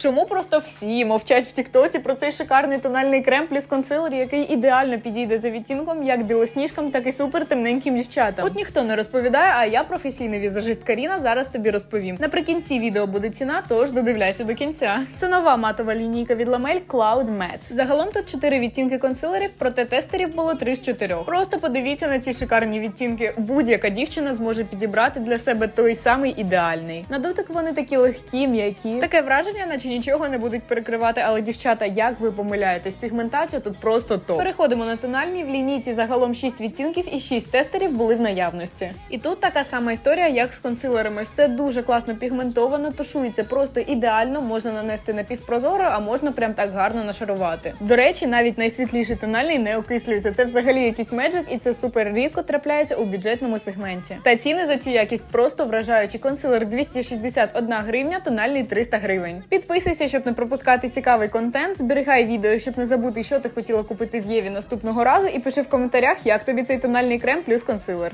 Чому просто всі мовчать в Тіктоці про цей шикарний тональний крем плюс консилер, який ідеально підійде за відтінком як білосніжкам, так і супер темненьким дівчатам? От ніхто не розповідає, а я професійний візажист Каріна. Зараз тобі розповім. Наприкінці відео буде ціна, тож додивляйся до кінця. Це нова матова лінійка від Ламель Cloud Matte. Загалом тут 4 відтінки консилерів, проте тестерів було 3 з 4. Просто подивіться на ці шикарні відтінки. Будь-яка дівчина зможе підібрати для себе той самий ідеальний. На дотик вони такі легкі, м'які. Таке враження, наче нічого не будуть перекривати, але дівчата, як ви помиляєтесь, пігментація тут просто топ. Переходимо на тональні. В лінійці загалом 6 відтінків і 6 тестерів були в наявності. І тут така сама історія, як з консилерами. Все дуже класно пігментовано, тушується просто ідеально, можна нанести напівпрозоро, а можна прям так гарно нашарувати. До речі, навіть найсвітліший тональний не окислюється. Це взагалі якийсь меджик, і це супер рідко трапляється у бюджетному сегменті. Та ціни за цю якість просто вражаючі. Консилер 261 гривня, тональний 300 гривень. Підписуйся, щоб не пропускати цікавий контент. Зберігай відео, щоб не забути, що ти хотіла купити в Єві наступного разу, і пиши в коментарях, як тобі цей тональний крем плюс консилер.